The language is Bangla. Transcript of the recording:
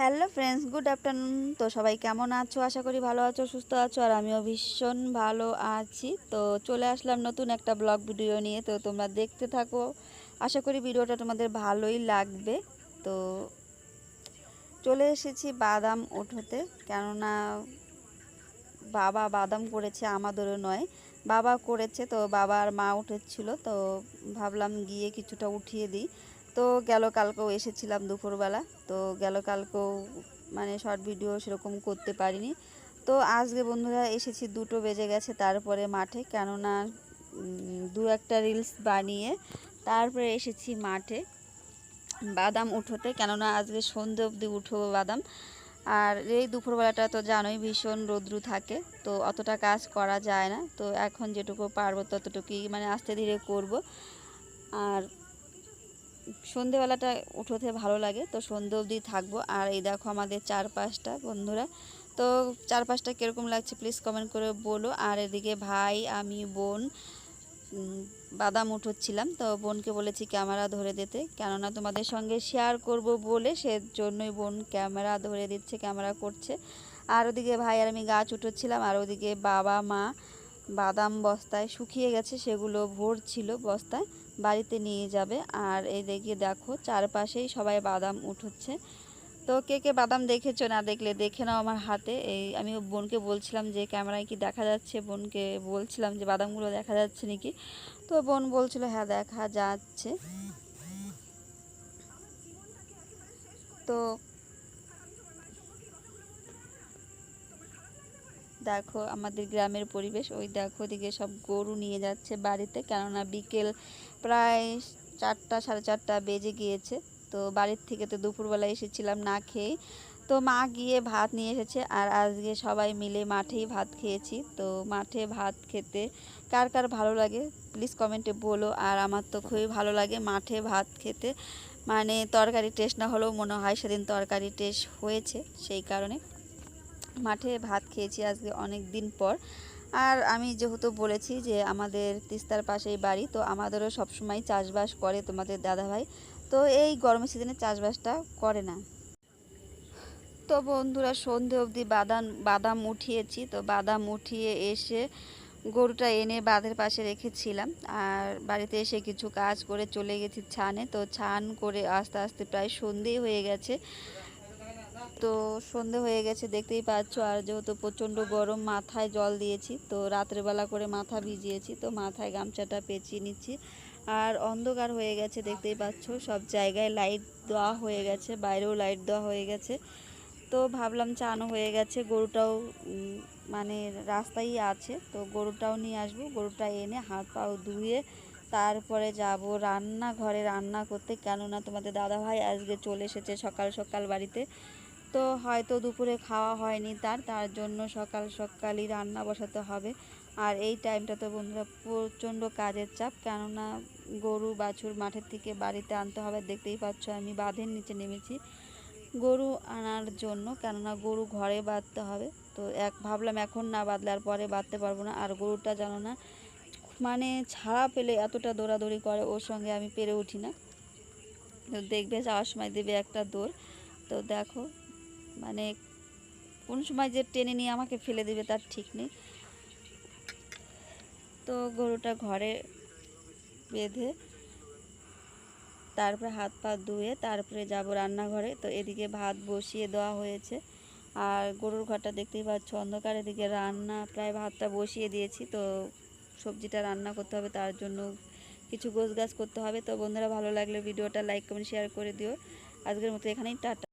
Hello friends, good afternoon. তো সবাই কেমন আছো? আশা করি ভালো আছো, সুস্থ আছো, আর আমিও ভীষণ ভালো আছি। তো চলে আসলাম নতুন একটা ব্লগ ভিডিও নিয়ে। তো তোমরা দেখতে থাকো। আশা করি ভিডিওটা তোমাদের ভালোই লাগবে। তো চলে এসেছি বাদাম উঠোতে কেননা বাবা বাদাম করেছে, আমাদেরও নয়। বাবা করেছে, তো বাবা আর মা উঠেছিল। তো ভাবলাম গিয়ে কিছুটা উঠিয়ে দিই। তো গেল কালকেও এসেছিলাম দুপুরবেলা। তো গেল কালকেও মানে শর্ট ভিডিও সেরকম করতে পারিনি। তো আজকে বন্ধুরা এসেছি, দুটো বেজে গেছে তারপরে মাঠে। কেননা দু একটা রিলস বানিয়ে তারপরে এসেছি মাঠে বাদাম উঠোতে। কেননা, আজকে সন্ধে অবধি উঠবো বাদাম। আর এই দুপুরবেলাটা তো জানোই ভীষণ রৌদ্রু থাকে, তো অতটা কাজ করা যায় না। তো এখন যেটুকু পারব ততটুকুই মানে আস্তে ধীরে করব। আর সন্ধেবেলাটা উঠোতে ভালো লাগে, তো সন্ধে অবধি থাকব। আর এই দেখো আমাদের চারপাশটা, বন্ধুরা। তো চারপাশটা কীরকম লাগছে প্লিজ কমেন্ট করে বলো। আর এদিকে ভাই, আমি, বোন বাদাম উঠোচ্ছিলাম। তো বোনকে বলেছি ক্যামেরা ধরে দিতে। কেননা তোমাদের সঙ্গে শেয়ার করব বলে সেজন্যই বোন ক্যামেরা ধরে দিচ্ছে, ক্যামেরা করছে। আর ওদিকে ভাই আর আমি গাছ উঠোচ্ছিলাম। আর ওদিকে বাবা, মা বাদাম বস্তায় শুকিয়ে গেছে, সেগুলো ভোর ছিল বস্তায়। বাড়িতে নিয়ে যাবে। আর এই দেখে দেখো, চারপাশেই সবাই বাদাম উঠোচ্ছে তো কে কে বাদাম দেখেছ না দেখলে দেখে নাও আমার হাতে। এই আমি বোনকে বলছিলাম যে, ক্যামেরায় কি দেখা যাচ্ছে? বোনকে বলছিলাম যে, বাদামগুলো দেখা যাচ্ছে নাকি? তো বোন বলছিল হ্যাঁ দেখা যাচ্ছে। তো দেখো আমাদের গ্রামের পরিবেশ, ওই দেখো দিকে সব গরু নিয়ে যাচ্ছে বাড়িতে, কেননা বিকেল প্রায় চারটা, সাড়ে চারটা বেজে গিয়েছে। তো বাড়ির থেকে তো দুপুরবেলা এসেছিলাম না খেয়ে তো মা গিয়ে ভাত নিয়ে এসেছে আর আজকে সবাই মিলে মাঠেই ভাত খেয়েছি। তো মাঠে ভাত খেতে কার কার ভালো লাগে প্লিজ কমেন্টে বলো। আর আমার তো খুবই ভালো লাগে মাঠে ভাত খেতে। মানে তরকারি টেস্ট না হলেও মনে হয় সেদিন তরকারি টেস্ট হয়েছে, সেই কারণে। মাঠে ভাত খেয়েছি আজকে অনেক দিন পর। আর আমি যেহেতু বলেছি যে আমাদের তিস্তার পাশেই বাড়ি, তো আমাদেরও সবসময় চাষবাস করে তোমাদের দাদাভাই। তো এই গরমের সিজনে চাষবাসটা করে না। তো বন্ধুরা, সন্ধে অবধি বাদাম বাদাম উঠিয়েছি। তো বাদাম উঠিয়ে এসে গরুটা এনে বাঁধের পাশে রেখেছিলাম। আর বাড়িতে এসে কিছু কাজ করে চলে গেছি ছানে। তো ছান করে আস্তে আস্তে প্রায় সন্ধেই হয়ে গেছে। তো সন্ধে হয়ে গেছে, দেখতেই পাচ্ছ। আর যেহেতু প্রচণ্ড গরম, মাথায় জল দিয়েছি, তো রাত্রেবেলা করে মাথা ভিজিয়েছি, তো মাথায় গামছাটা পেঁচিয়ে নিচ্ছি। আর অন্ধকার হয়ে গেছে, দেখতেই পাচ্ছ। সব জায়গায় লাইট দেওয়া হয়ে গেছে, বাইরেও লাইট দেওয়া হয়ে গেছে। তো ভাবলাম চানও হয়ে গেছে, গরুটাও মানে রাস্তায় আছে। তো গরুটাও নিয়ে আসব, গরুটা এনে হাত পাও ধুয়ে তারপরে যাব রান্না ঘরে রান্না করতে। কেননা তোমাদের দাদাভাই আজকে চলে এসেছে সকাল সকাল বাড়িতে। তো হয়তো দুপুরে খাওয়া হয়নি তার তার জন্য সকাল সকালই রান্না বসাতে হবে। আর এই টাইমটা তো বন্ধুরা প্রচণ্ড কাজের চাপ, কেননা গরু, বাছুর মাঠের থেকে বাড়িতে আনতে হবে। দেখতেই পাচ্ছ আমি বাঁধের নিচে নেমেছি গরু আনার জন্য, কেননা গরু ঘরে বাঁধতে হবে। তো এক, ভাবলাম এখন না বাঁধলে আর পরে বাঁধতে পারব না। আর গরুটা জানো না মানে ছাড়া পেলে এতটা দৌড়াদৌড়ি করে, ওর সঙ্গে আমি পেরে উঠি না। তো দেখবে যাওয়ার সময় দেবে একটা দৌড়। তো দেখো মানে কোন সময় যে টেনে নিয়ে আমাকে ফেলে দেবে তার ঠিক নেই। তো গরুটা ঘরে বেঁধে তারপরে হাত পা ধুয়ে তারপরে যাব রান্নাঘরে। তো এদিকে ভাত বসিয়ে দেওয়া হয়েছে। আর গরুর ঘরটা দেখতেই পাচ্ছ অন্ধকার, এদিকে রান্না প্রায় ভাতটা বসিয়ে দিয়েছি। তো সবজিটা রান্না করতে হবে, তার জন্য কিছু গোছ গাছ করতে হবে। তো বন্ধুরা ভালো লাগলে ভিডিওটা লাইক, কমেন্ট শেয়ার করে দিও। আজকের মতো এখানেই, টাটা।